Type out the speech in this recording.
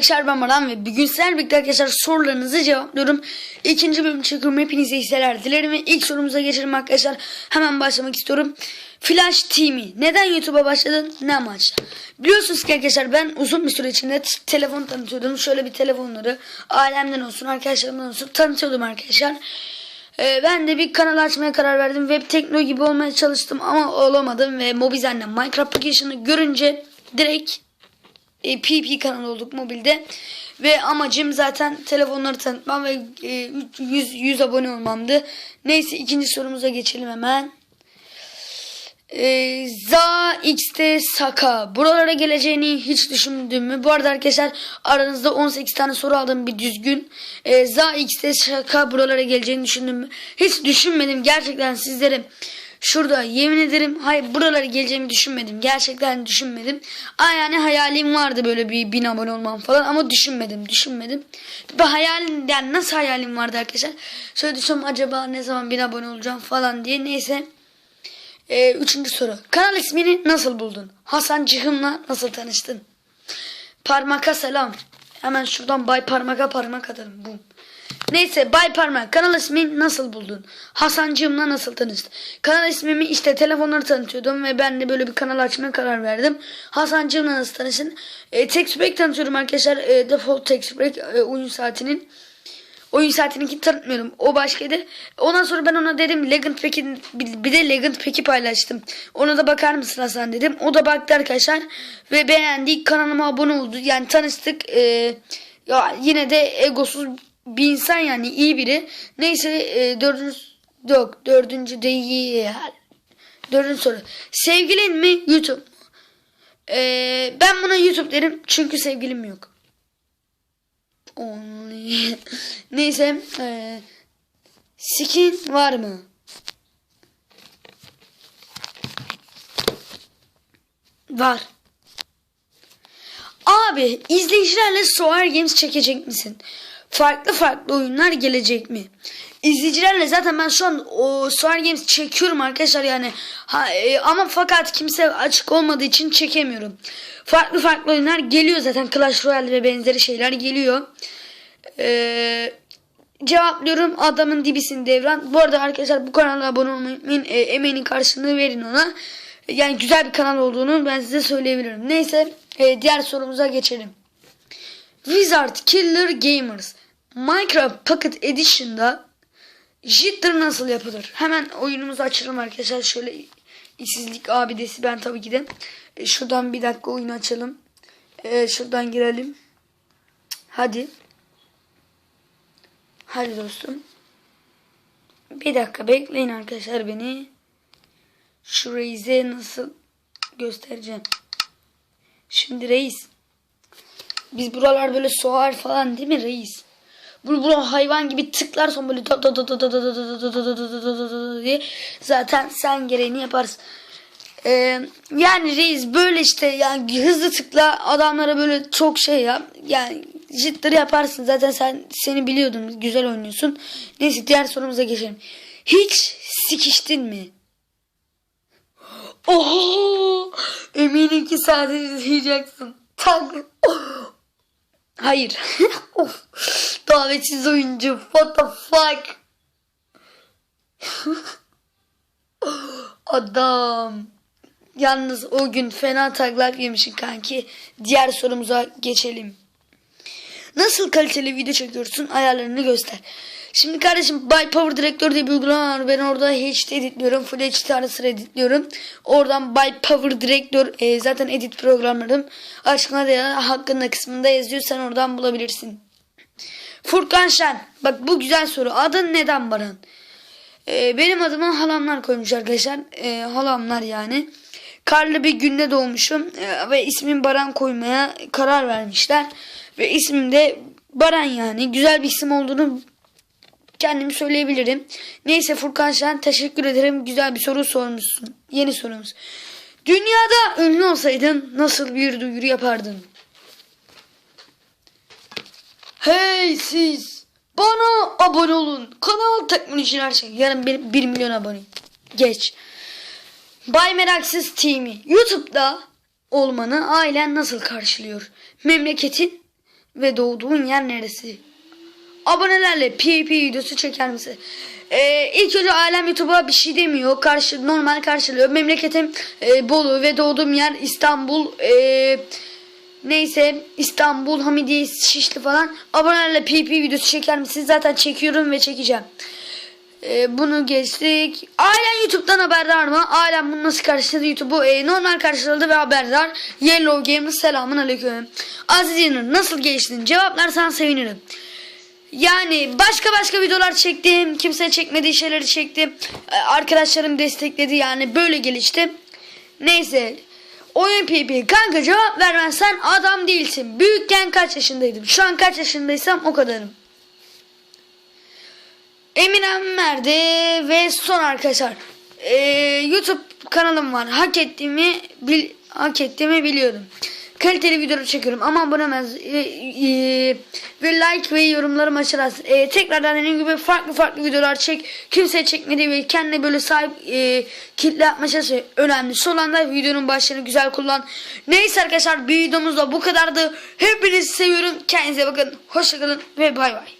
arkadaşlar ben Baran ve bugün sizlerle birlikte arkadaşlar sorularınızı cevaplıyorum. İkinci bölüm çekiyorum. Hepinize seyirler dilerim. ve ilk sorumuza geçelim arkadaşlar. Hemen başlamak istiyorum. Flash TV. Neden YouTube'a başladın? Ne amaçla? Biliyorsunuz ki arkadaşlar ben uzun bir süre içinde telefon tanıtıyordum. Şöyle bir telefonları ailemden olsun arkadaşlarımdan olsun tanıtıyordum arkadaşlar. Ee, ben de bir kanal açmaya karar verdim. Web tekno gibi olmaya çalıştım ama olamadım. Ve Mobizen'le Minecraft application'ı görünce direkt e, PP kanalı olduk mobilde. Ve amacım zaten telefonları tanıtmam ve e, 100, 100 abone olmamdı. Neyse ikinci sorumuza geçelim hemen. E, Za X'te Saka. Buralara geleceğini hiç düşündün mü? Bu arada arkadaşlar aranızda 18 tane soru aldım bir düzgün. E, Za X'te Saka buralara geleceğini düşündün mü? Hiç düşünmedim. Gerçekten sizlere şurada yemin ederim hayır buralara geleceğimi düşünmedim. Gerçekten düşünmedim. Aa, yani hayalim vardı böyle bir bin abone olmam falan ama düşünmedim. Düşünmedim. Bir hayalim yani nasıl hayalim vardı arkadaşlar? Düşünüyorum acaba ne zaman bin abone olacağım falan diye. Neyse. Ee, üçüncü soru. Kanal ismini nasıl buldun? Hasan Cihım'la nasıl tanıştın? Parmaka selam. Hemen şuradan Bay Parmak'a parmak atarım. Bum. Neyse Bay Parmak kanal ismini nasıl buldun? Hasancığımla nasıl tanıştın? Kanal ismimi işte telefonları tanıtıyordum ve ben de böyle bir kanal açmaya karar verdim. Hasancığımla nasıl tanıştın? E, Text Break tanıtıyorum arkadaşlar. E, default Text Break e, oyun saatinin. Oyun saatininkini tanıtmıyorum. O başkaydı. Ondan sonra ben ona dedim Legend Pack'i bir de Legend Pack'i paylaştım. Ona da bakar mısın Hasan dedim. O da baktı arkadaşlar ve beğendi. Kanalıma abone oldu. Yani tanıştık. Ee, ya yine de egosuz bir insan yani iyi biri. Neyse e, dördüncü yok dördüncü değil. Dördüncü soru. Sevgilin mi YouTube? Ee, ben buna YouTube derim çünkü sevgilim yok. Neyse. eee, skin var mı? Var. Abi izleyicilerle Soar Games çekecek misin? Farklı farklı oyunlar gelecek mi? İzleyicilerle zaten ben şu an o Soar Games çekiyorum arkadaşlar yani. Ha, e, ama fakat kimse açık olmadığı için çekemiyorum. Farklı farklı oyunlar geliyor zaten Clash Royale ve benzeri şeyler geliyor. Ee, cevaplıyorum adamın dibisin devran. Bu arada arkadaşlar bu kanala abone olmayı. E, emeğinin karşılığını verin ona. Yani güzel bir kanal olduğunu ben size söyleyebilirim. Neyse e, diğer sorumuza geçelim. Wizard Killer Gamers Minecraft Pocket Edition'da jitter nasıl yapılır? Hemen oyunumuzu açalım arkadaşlar. Şöyle işsizlik abidesi ben tabii ki de. E, şuradan bir dakika oyunu açalım. E, şuradan girelim. Hadi. Hadi dostum. Bir dakika bekleyin arkadaşlar beni. Şu reise nasıl göstereceğim. Şimdi reis. Biz buralar böyle soğar falan değil mi reis? Bu buna hayvan gibi tıklarsan böyle da da da da da da da da da da da da da da diye zaten sen gereğini yaparsın. Ee, yani reis böyle işte yani hızlı tıkla adamlara böyle çok şey yap. Yani jitter yaparsın. Zaten sen seni biliyordum. Güzel oynuyorsun. Neyse diğer sorumuza geçelim. Hiç sikiştin mi? Oho! Eminim ki sadece izleyeceksin. Tanrım. Hayır. Davetsiz oyuncu. What the fuck? Adam. Yalnız o gün fena taklak yemişsin kanki. Diğer sorumuza geçelim. Nasıl kaliteli video çekiyorsun? Ayarlarını göster. Şimdi kardeşim By Power Director diye bir uygulama var. Ben orada HD editliyorum. Full HD ara sıra editliyorum. Oradan By Power Director e, zaten edit programlarım. Açıklamada ya hakkında kısmında yazıyor. Sen oradan bulabilirsin. Furkan Şen. Bak bu güzel soru. Adın neden Baran? Ee, benim adıma halamlar koymuş arkadaşlar. Ee, halamlar yani. Karlı bir günde doğmuşum ee, ve ismimi Baran koymaya karar vermişler. Ve ismim de Baran yani. Güzel bir isim olduğunu kendimi söyleyebilirim. Neyse Furkan Şen teşekkür ederim. Güzel bir soru sormuşsun. Yeni sorumuz. Dünyada ünlü olsaydın nasıl bir duyuru yapardın? Hey siz bana abone olun. Kanal teknoloji her şey. Yarın benim 1 milyon abone. Geç. Bay Meraksız TV. YouTube'da olmanı ailen nasıl karşılıyor? Memleketin ve doğduğun yer neresi? Abonelerle PvP videosu çeker misin? Ee, ilk önce ailem YouTube'a bir şey demiyor. Karşı, normal karşılıyor. Memleketim e, Bolu ve doğduğum yer İstanbul. E, neyse İstanbul, Hamidiye, Şişli falan. Abonelerle PvP videosu çeker misin? Zaten çekiyorum ve çekeceğim. Ee, bunu geçtik. Ailen YouTube'dan haberdar mı? Ailem bunu nasıl karşıladı YouTube'u? Ee, normal karşıladı ve haberdar. Yellow Gamer selamun aleyküm. Aziz Yanır nasıl geçtin? Cevaplarsan sevinirim. Yani başka başka videolar çektim. Kimse çekmediği şeyleri çektim. Ee, Arkadaşlarım destekledi yani böyle gelişti. Neyse. Oyun PP kanka cevap vermezsen adam değilsin. Büyükken kaç yaşındaydım? Şu an kaç yaşındaysam o kadarım. Eminem verdi ve son arkadaşlar Ee, YouTube kanalım var hak ettiğimi bil, hak ettiğimi biliyorum kaliteli videolar çekiyorum. Ama abonemez e, e, ve like ve yorumlarım açarız e, tekrardan dediğim gibi farklı farklı videolar çek. Kimse çekmedi ve kendine böyle sahip e, kitle yapma çalışıyor önemli. Son anda videonun başlığını güzel kullan. Neyse arkadaşlar bir videomuz da bu kadardı. Hepinizi seviyorum. Kendinize bakın. Hoşçakalın ve bay bay